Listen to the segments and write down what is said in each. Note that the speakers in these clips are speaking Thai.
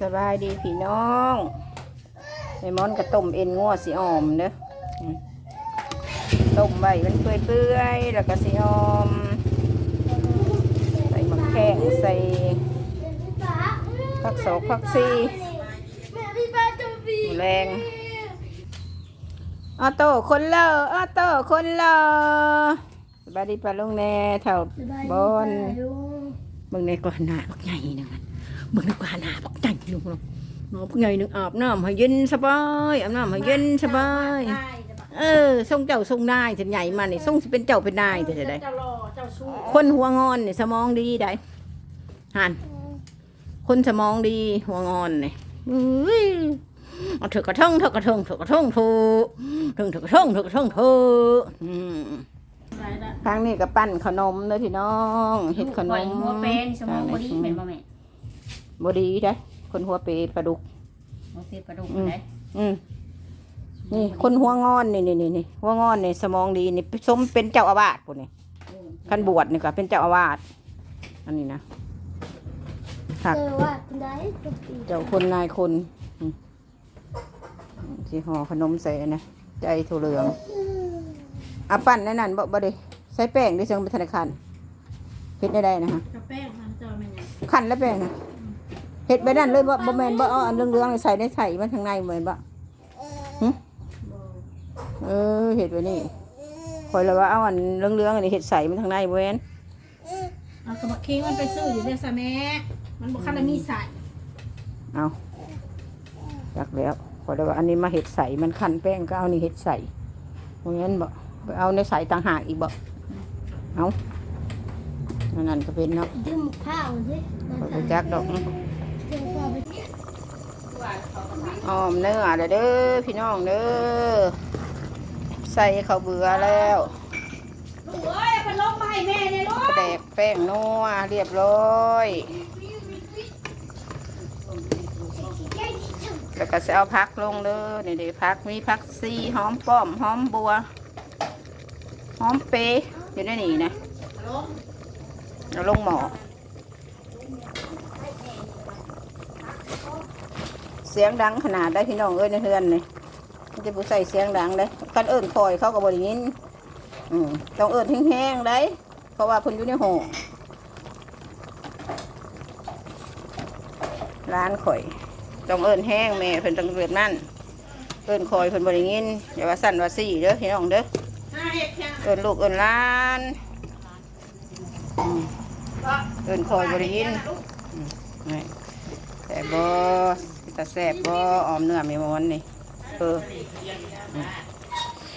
สบายดีพี่น้องไอ้มอนก็ต้มเอ็นงัวสีออมเด้ออืมต้มใบมันเปื่อยๆแล้วก็สีออม ใส่มะแข้งใส่ผักสอกผักซีหมูแรงออโต้คนเลอออโต้คนเลอสบายดีปะลุงแน่แถวบอนมึงในกว่าหนาบักใหญ่หนึง อะมึงในกว่าหนาบักใหญ่ลุงลงหนอบักใหญ่หนึงอาบน้ำให้เย็นสบายอาบน้ำให้เย็นสบาย เออทรงเจ้าทรงนายจะใหญ่มานี่ทรงสิเป็นเจ้าเป็นนายจะได้ เจ้ารอเจ้าสู้คนหัวงอนนี่สมองดีได้หันคนสมองดีหัวงอนนี่อุ้ยเอาเถอะกระทงเถอะกระทงเถอะกระทงเถอะถึงเถอะกระทงเถอะกระทงเถอะอืมไปละทางนี้ก็ปั้นขนมเลยพี่น้องเฮ็ดขนข่อยมหัวเป็นสมองบ่ดีแม่นบ่แม่ บดีได้ คนหัวเปรย์ปลาดุกบ่เป็นปลาดุกอืม ได้อืมนี่คนหัวงอนนี่นี่นี่นี่หัวงอนนี่สมองดีนี่สมเป็นเจ้าอาวาสปุ่นนี่คันบวชนี่ก็เป็นเจ้าอาวาสอันนี้นะหักเจอว่าคุณได้ทุกปีเจ้าคนนายคนอืมสีห่อขนมใส่นะใจถั่วเหลืองอะปั้นนั่นนั่นบ่บ่ได้ใส่แป้งด้วยเชิงเป็นธนาคารเฮ็ดได้ได้นะฮะกระแป้งมันจะแม่นหยังขั้นแล้วแป้งนะ เฮ็ดไปนั่นเลยบ่บ่แม่นบ่เอาอันเหลืองๆใส่ในใส่มันข้างในเหมือนบ่บ่เออเฮ็ดไว้นี่คอยเลยว่าเอาอันเหลืองๆอันนี้เฮ็ดใส่มันข้างในบ่แม่นเอากระบะเค้กมันไปซื้ออยู่เด้อซะแม่มันบ่คันได้มีใส่เอาจักแล้วขอได้ว่าอันนี้มาเห็ดใส่มันคันแป้งก็เอานี่เห็ดใส่เพราะงั้นบอกไปเอาในใส่ต่างหากอีกบอกเอาอันนั่นก็เป็นเนาะดื่มข้าวสิขอไปจักดอกเจ อข้าวไปอ้อมเนื้อเด้อเด้อพี่น้องเด้อใส่ข้าวเบื่อแล้วลูกเอ้ยเอาพัดลมมาให้แม่เนี่ยลูกแดกแป้งนัวเรียบร้อยแล้วก็จะเอาพักลงเด้อนี่เดี๋ยวพักมีพักซีหอมป้อมหอมบัวหอมเปรย์อยู่ในนี่นะลมเอาลงหมอ เสียงดังขนาดได้พี่น้องเอ้ยในเฮือนนี่มันจะผู้ใส่เสียงดังได้คันเอิญคอยเข้าก็บบริยินอืมต้องเอิญแห้งๆได้เพราะว่าพิ่นอยู่ในห้องร้านข่อย ต้องเอิญแห้งแม่เพิ่นต้องเกิดนั่นเอิญคอยเพิ่นบริยินอย่าว่าสั่นว่าสี่เด้อพี่น้องเด้อเอิญลูกเอิญล้านอืมเอิญคอยบริยินแต่บอ ตาแสบบ่ออมเนื้อไม่มอนนี่เออ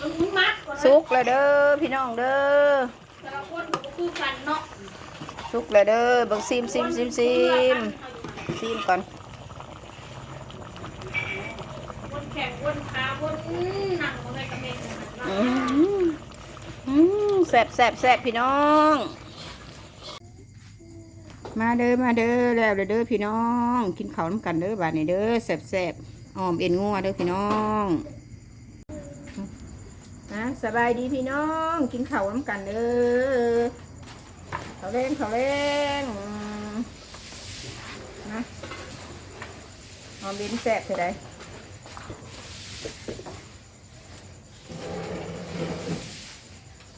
มึงมัดก่อนสุกแล้วเด้อพี่น้องเด้อแต่ละคนก็บ่คือกันเนาะสุกแล้วเด้อเบิ่งซิมซิมซิมซิมซิมก่อนคนแข็งคนขาคนนั่งบ่ได้กระเม็ดนะอืมอืมแสบแสบแสบพี่น้อง มาเด้อมาเด้อแล้วเด้อพี่น้อง กินข้าวน้ำกันเด้อบาดนี้เด้อแสบแสบออมเอ็นงัวเด้อพี่น้องนะสบายดีพี่น้อง กินข้าวน้ำกันเด้อเขาเล่นเขาเล่นอืมนะออมเอ็นแสบเท่าไร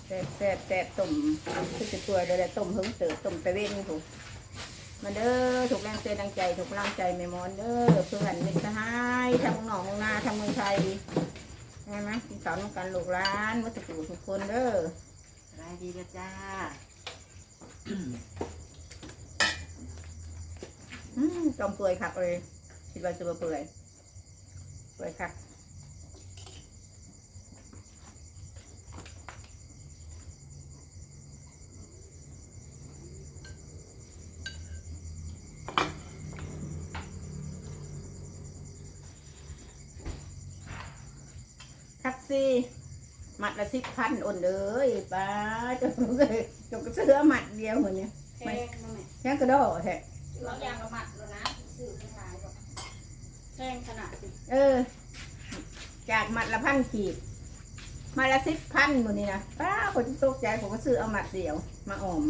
แสบแสบแสบต้มคือจะตัวเดี๋ยวต้มหึงเติบต้มไปเว้นถูก มาเด้อถูกแรงเตือนดังใจถูกร่างใจไม่มอนเด้อเพื่อนมิตรสหายทางหนองนาทางเมืองไทยใช่ไหมกินข้าวน้ำกันลูกร้านมัตถุทุกคนเด้อสบายดีเด้อจ้าอืมจอมเปื่อยคักเลยคิดว่าจะมาเปื่อยเปื่อยคัก คักซี่มัดละสิบพันอ่อนเลยป้าจงเลยจงกระเสือมัดเดียวเหมือนเนี้ยแข็งบ่แม่แค่กระโดดแท้เรายางละมัดแล้วนะซื้อไปขายบ่แข็งขนาดสิเออ จากมัดละพันขีดมัดละสิบพันหมดนี่นะป้าคนที่ตกใจผมก็ซื้อเอามัดเดียว มาออม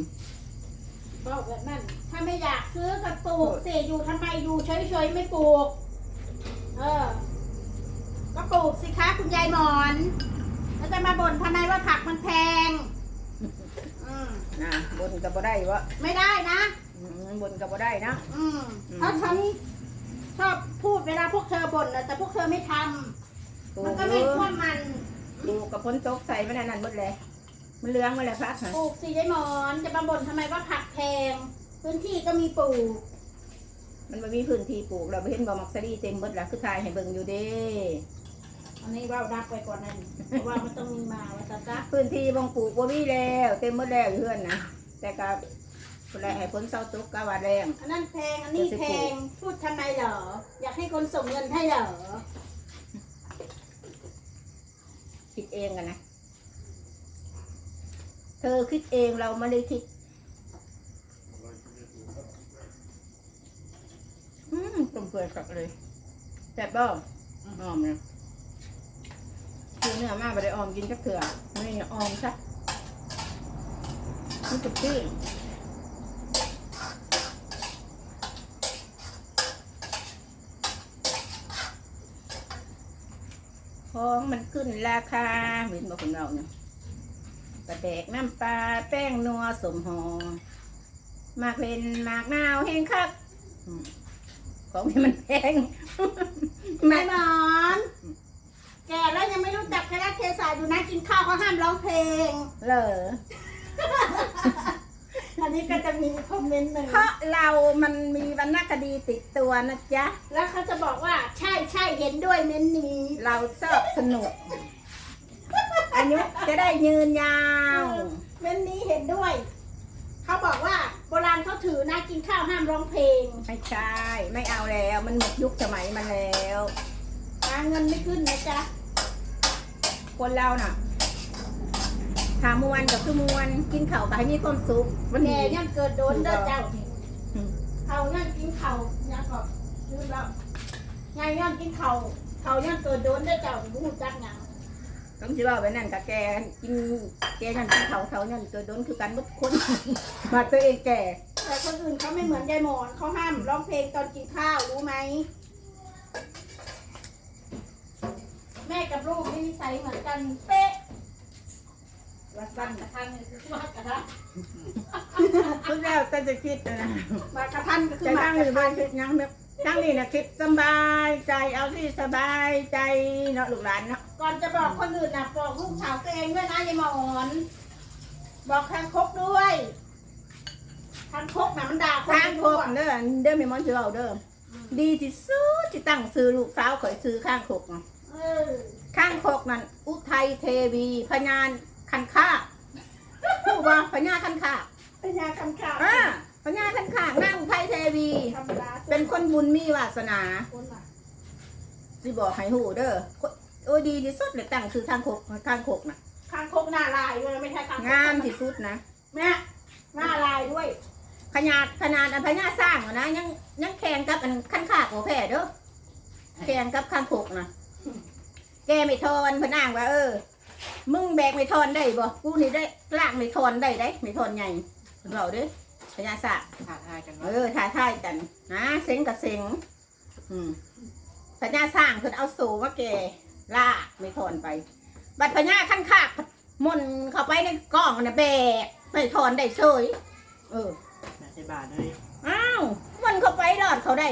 บอกแบบนั้นถ้าไม่อยากซื้อก็ปลูกสิอยู่ทำไมอยู่เฉยๆไม่ปลูก เออ ก็ปลูกสิคะคุณยายหมอน แล้วจะมาบ่นทำไมว่าผักมันแพง อืมนะบนกับบ่ได้วะไม่ได้นะ อืมบนกับบ่ได้นะ อืมอืมเพราะฉันชอบพูดเวลาพวกเธอบ่นนะแต่พวกเธอไม่ทำปลูมันกก็ไม่ท่วมมันปลูกกับพ้นตกใส่มันอันนั่นหมดเลยมันเหลื้องมาแล้วพักฮะปลูกสิยายหมอนจะมาบ่นทำไมว่าผักแพง พื้นที่ก็มีปลูก มันไม่มีพื้นที่ปลูกเราไปเห็นบ่มักซะดีเต็มหมดแล้วคือทายให้เบิ่งอยู่เด้ อันนี้ว่าดักไปก่อนนั่นเพราะว่ามันต้องมีมาว่าจะจ้ะพื้นที่บ่งปลูกบ่มีแล้วเต็มหมดแล้วอยู่เฮือนนะแต่ก็คนแรกให้พ้นเสาตกก็ว่าแรงอันนั้นแพงอันนี้แพงพูดทำไมเหรอ อยากให้คนส่งเงินให้เหรอคิดเองกันนะ เธอคิดเองเราไม่ได้คิดอืมต้มเปื่อยสักเลยแซ่บบ้องออมเลยคือ เนื้อมาไปได้ออมกินจักเถื่อไม่ได้ออมซะนี่ตุกที่ของมันขึ้นราคาเหมือนบอกคนเราเนี่ยกระแดกน้ำปลาแป้งนัวสมหอมากเป็นมากนาวแห้งคักอืมของที่มันแพงนายหมอน แกแล้วยังไม่รู้จักแค่เทศาอยู่นะกินข้าวเขาห้ามร้องเพลง เหรออันนี้ก็จะมีคอมเมนต์หนึ่งเพราะเรามันมีวรรณคดีติดตัวนะจ๊ะ แล้วเขาจะบอกว่าใช่ใช่เห็นด้วยเม้นนี้เราชอบสนุกอายุจะได้ยืนยาว เม้นนี้เห็นด้วย เขาบอกว่าโบราณเขาถือนะกินข้าวห้ามร้องเพลงไม่ใช่ ไม่เอาแล้ว มันหมดยุคสมัยมันแล้วหาเงินไม่ขึ้นนะจ๊ะ คนเราน่ะถามมวนกับคือมวนกินข้าวกับให้มีความสุขวันแม่นี้ยังเกิดโดนเด้อจ้ะอืม เขายังกินเขายังก็ลืมแล้วยายยังกินเขาเขายังเกิดโดนเด้อจ้ะบูจักหยังต้องสิว่าไปนั่นกับแกกินแกนั่นกินข้าวเขานั่นเกิดโดนคือกันทุกคน มาตัวเองแก่แต่คนอื่นเขาไม่เหมือนยายหมอนเขาห้ามร้องเพลงตอนกินข้าวรู้ไหม แม่กับลูกนี่นิสัยเหมือนกันเป๊ะว่าสั้นกระทันเนี่ยคือว่ากระทันทุกแล้วแต่จะคิดนะมากระทันก็คือจะมาตั้งกหระรือทับ้านนคิดยังแบบตั้งนี่นะคิดสบายใจเอาที่สบายใจเนาะลูกหลานเนาะก่อนจะบอกคนอื่นนะบอกลูกสาวตัวเองด้วยนะยายหมอนบอกทางคกด้วยทางคกน่ะมันด่าคนทางไม่โครู้กอะเด้อเด้อไม่มอนเจอเอาเด้อดีที่สุดที่ตั้งซื้อลูกสาวข่อยซื้อข้างโคกเนาะเออ ข้างโคกนั่นอุทัยเทวีพญานคันค่าผู้ว่าพญาคันค่าเป็นยาคำข่าวอ่าพญาคันค่าหน้าอุทัยเทวีธรรมดาเป็นคนบุญมีวาสนา คนน่ะสิบอกให้หูเด้อโอ้ยดีที่สุดเลยตั้งคือข้างโคกข้างโคกน่ะ คางคกหน้าลายด้วยไม่ใช่คางคกงามที่สุดนะ แม่หน้าลายด้วยขนาดขนาดอันพญาสร้างอะนะยังยังแข่งกับอันขั้นขากหัวแผ่เด้อแข่งกับข้างโคกนะ แกไม่ทอนพะนางว่าเออ มึงแบกไม่ทอนได้บ่กูนี่ได้ลากไม่ทอนได้ได้ไม่ทอนใหญ่เราเด้อพญาสร้างท้าทายกันเอว่าอถ่ายทายกันนะเซ็งกับเซ็งอืมพญาสร้างเพิ่นเอาสูมาแก่ลากไม่ทอนไป บัดพญาขั้นขากมนต์เข้าไปในกล่องน่ะแบกไม่ทอนได้เฉยเออน่าจะบาทเลยอ้าวมันเข้าไปรอดเขาได้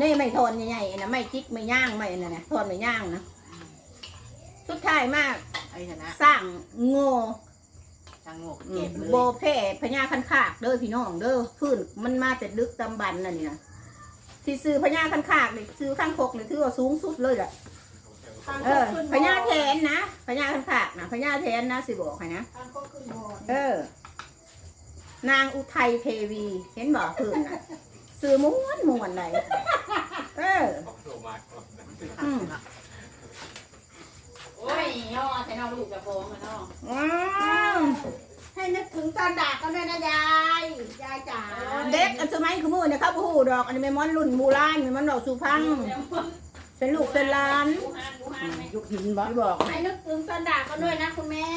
นี่ไม่ทนใหญ่ๆนะไม่จิกไม่ย่างไม่นะนะทนไม่ย่างนะสุดท้ายมากไอ้ชนะสร้างโง่ทางงกอืเก็มบเลยโบแพ่พญาคันคากเด้อพี่น้องเด้อพื้นมันมาแต่ลึกตำบันนั่นนี่นะที่ซื้อพญาคันคากเลยซื้อข้างคกเลยถือว่าสูงสุดเลยแหละคางเอคอกขึ้นพญาแทนนะพญาคันคากนะพญาแทนนะสิบอกให้นะคางคกขึ้นบอเออ นางอุทัยเทวี เห็นบอกพื้นนะซื้อม้วนม้วนเลย เอออืมโอ้ยย่อแต่น้องลูกจะโกงอะน้องว้าวให้นึกถึงตอนด่ากันด้วยนะยายยายจ๋าเด็กอันสมัยขมือเนี่ยครับผู้ดอกอันนี้แม่มอนรุ่นโบูราณแม่มอนดอกสุพังเป็นลูกเป็นหลานดูหานหยุคหินบอกบอกให้นึกถึงตอนด่ากันด้วยนะคุณแม่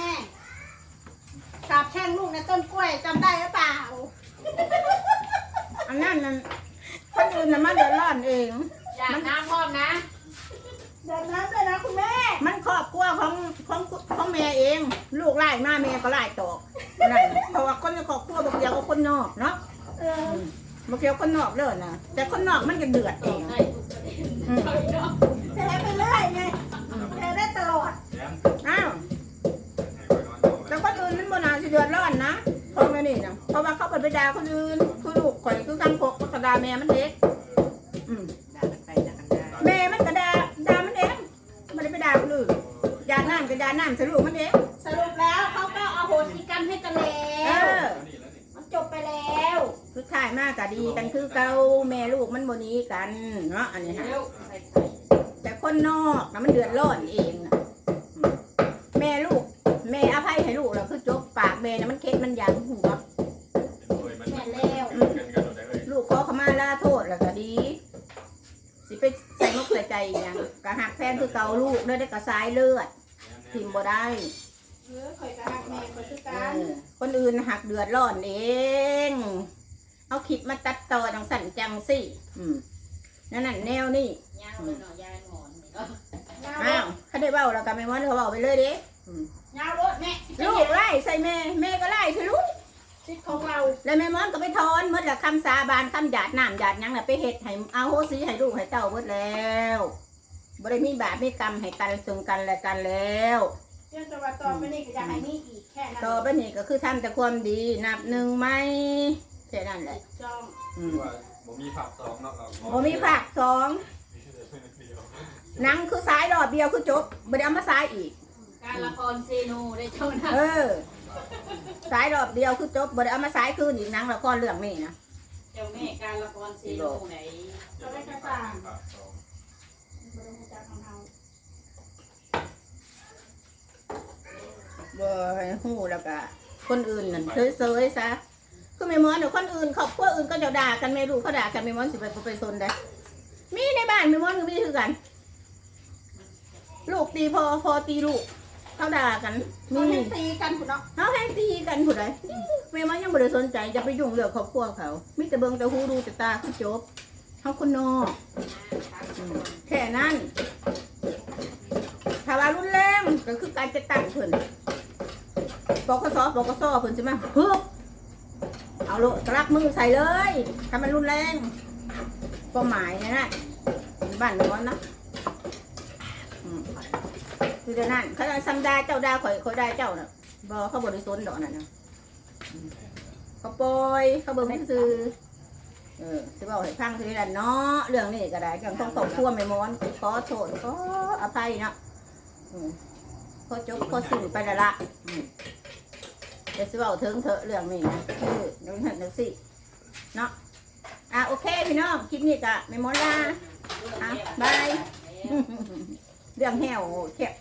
สาบแช่งลูกในต้นกล้วยจำได้หรือเปล่าอันนั้นนั่น คนอื่นน่ะมาเดือดร้อนเอง อยากน้ำพร้อมนะเดินน้ำเลยนะคุณแม่มันครอบครัวของของของแม่เอง ลูกไล่มาแม่ก็ไล่ตอกนั่นเพราะว่าคนในครอบครัวบางเดียวกับคนนอกเนาะเออบางเดียวคนนอกเลยนะแต่คนนอกมันจะเดือดเองได้ทุกประเด็นอืมแพ้ไปเรื่อยไงแพ้ได้ตลอดอ้าวแต่คนอื่นมันบ่น่าสิเดือดร้อนนะเพราะแม่นี่นะเพราะว่าเขาเป็นไปด่าคนอื่นคือลูก ข่อยคือกังคกมันก็ด่าแม่มันเด็กอืมด่ากันไปด่ากันได้แม่มันก็ด่าด่ามันเองมันได้ไปด่าคนอื่นยาน้ำก็ยาน้ำสรุปมันเองสรุปแล้วเขาก็เอาโหสิกรรมให้กันแล้เอว อ มันจบไปแล้วคือถ่ายมากก็ดีกันคือเก่าแม่ลูกมันบ่หนี้กันเนาะอันนี้ฮะ เร็วใส่ใส่แต่คนนอกนะมันเดือดร้อนเองนะอืมแม่ลูก แม่อภัยให้ลูกแล้วคือจบปากแม่นะมันเค็ดมันยันหัวแาลูกได้ได้กระสายเลือดทิมบ่ได้เออข่อยกะหักแม่ข่อยคือเอกันอคนอื่นหักเดือดร้อนเอง เอาคลิปมาตัดต่อจังสั่นจังสิอืมนั่นน่ะแนวนี่ย่างเลยเนาะยายหมอนนี่เนาะยาวอ้าวถ้าได้เบ้าแล้วก็ไม่ว่าเขาเบ้าไปเลยเด้อืมยาวรถแม่สิลูกไล่ใส่แม่แม่ก็ไล่ใส่ลูกสิทธิ์ของเราแล้วแม่มอนก็ไปทอนหมดละคำสาบานคำหยาดน้ำหยาดหยังน่ะไปเฮ็ดให้เอาโหสีให้ลูกให้เต้าหมดแล้ว บ่ได้มีบาปมีกรรมให้กันซึ่งกันและกันแล้วเรื่องจังหวัดต่อไปนี่ก็จะให้นี่อีกแค่นั้นต่อไปนี้ก็คือทำแต่ความดีนับหนึ่งไหมแค่นั้นแหละจ้องอืมว่าบ่มีผักสองเนาะเราบ่มีภาคสองหนังคือสายรอบเดียวคือจบบ่ได้เอามาสายอีก การละครเซโนได้เท่านั้นเออ สายรอบเดียวคือจบบ่ได้เอามาสายคืนอีกหนังละครเรื่องนี้นะเจ้าแม่การละครเซโนไหนจะได้กระต่าง ผักสอง บ่ได้รู้จักของเรา บ่ให้ฮู้แล้วก็คนอื่นนั่นเซยๆซะคือไม่เหมือนเดี๋ยวคนอื่นครอบครัวอื่นก็จะด่ากันไม่รู้เขาด่ากันไม่เหมือนสิไปไปสนได้มีในบ้านไม่เหมือนก็มีคือกัน ลูกตีพอพอตีลูกเขาด่ากันมีมีตีกันคุณเนาะเขาให้ตีกันผู้ใดไม่มันยังไม่ได้สนใจจะไปยุ่งเรื่องครอบครัวเขามีแต่เบิ่งแต่หูดูแต่ตาคือจบเขาคนนอกอืมแค่นั้นถ้าว่ารุนแรงก็คือการจะตั้งเพิ่น ปกสปกสเพิ่นจะมาฮึบเอาโลกลักมือใส่เลยถ้ามันรุนแรงก็หมายนะนะบ้านร้อนนะคือเดี๋ยวนั้นเขาจะซ้ำดาเจ้าดาข่อยข่อยได้เจ้าน่ะบอเขาบริสุทธิ์ดอกนั่นนะเขาปล่อยเขาเบิ่งให้ซื้อเออสิบอกให้พังทีละเนาะเรื่องนี้ก็ได้อย่างต้องตกทั่วไม่ม้อนขอโทษขออภัยเนาะขอจบขอสิ่งไปละละอืม ดี๋ยวสิบอกถึงเถอะเรื่องนี้นะคือนึกนึกสิเนาะอะโอเคพี่น้องคลิปนี้ก็ไม่หมดละอะบายเรื่องแหวแคบ